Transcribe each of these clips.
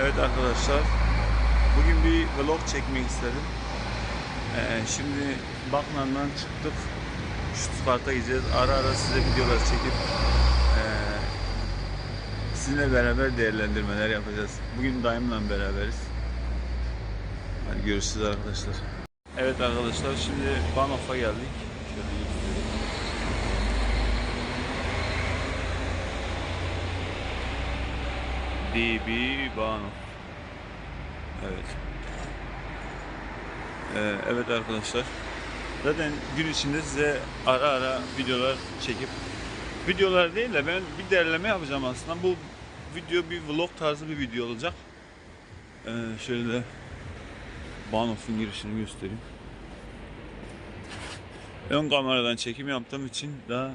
Evet arkadaşlar, bugün bir vlog çekmek istedim. Ee, şimdi Baknan'dan çıktık, Stuttgart'a gideceğiz. Ara ara size videolar çekip ee, sizinle beraber değerlendirmeler yapacağız. Bugün dayımla beraberiz. Hadi görüşürüz arkadaşlar. Evet arkadaşlar, şimdi Bahnhof'a geldik. Şöyle göstereyim. DB Bahnhof. Evet. Ee, evet arkadaşlar. Zaten gün içinde size ara ara videolar çekip videolar değil de ben bir derleme yapacağım aslında. Bu video bir vlog tarzı bir video olacak. Ee, şöyle de Bahnhof'un girişini göstereyim. Ön kameradan çekim yaptığım için daha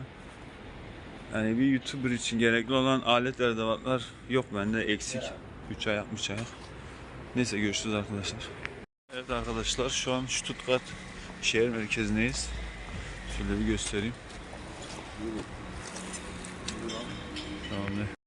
yani bir YouTuber için gerekli olan alet edevatlar yok bende eksik. 3 ayak 3 ayak. Neyse görüşürüz arkadaşlar. Evet arkadaşlar şu an Stuttgart şehir merkezindeyiz. Şöyle bir göstereyim. Tamam.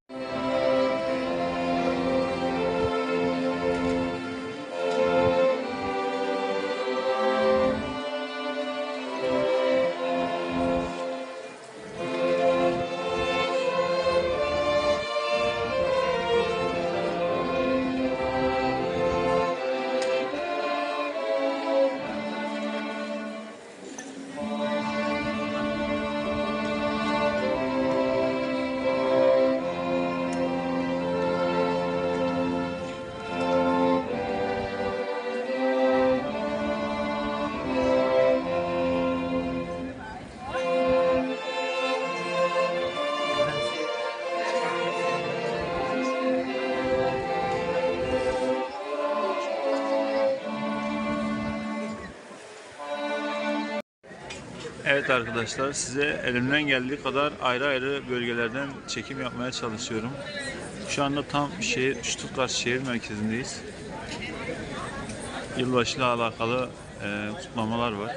Evet arkadaşlar size elimden geldiği kadar ayrı ayrı bölgelerden çekim yapmaya çalışıyorum. Şu anda tam şehir, Stuttgart şehir merkezindeyiz. Yılbaşıyla alakalı e, kutlamalar var.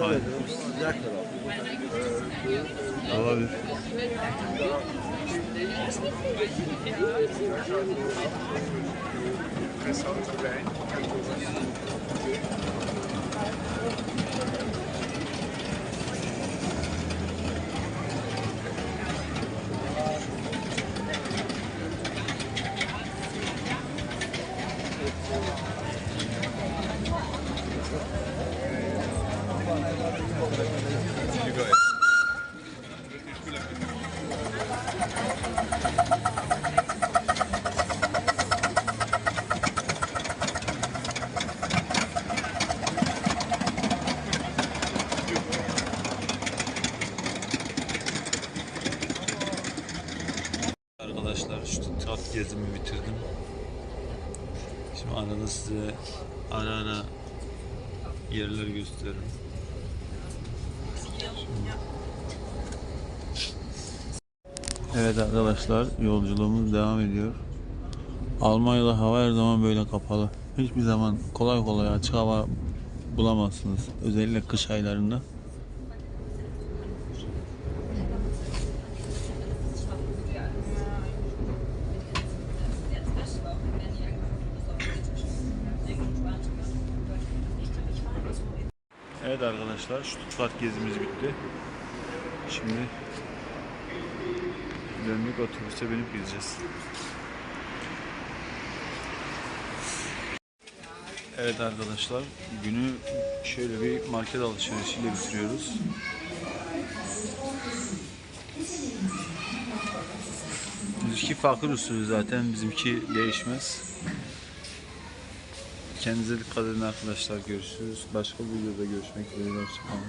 Hayır. Sıcak tarafı. Olabilir. Pessoal também. Arkadaşlar Stuttgart gezimi bitirdim. Şimdi arada size ara ara yerler gösteririm. Evet arkadaşlar yolculuğumuz devam ediyor. Almanya'da hava her zaman böyle kapalı. Hiçbir zaman kolay kolay açık hava bulamazsınız. Özellikle kış aylarında. Evet arkadaşlar Stuttgart gezimiz bitti. Şimdi dönmek otobüse binip gideceğiz. Evet arkadaşlar günü şöyle bir market alışverişiyle bitiriyoruz. Onlarınki fakir usulü zaten bizimki değişmez. Kendinize dikkat edin arkadaşlar görüşürüz. Başka bir videoda görüşmek üzere. Hoşçakalın.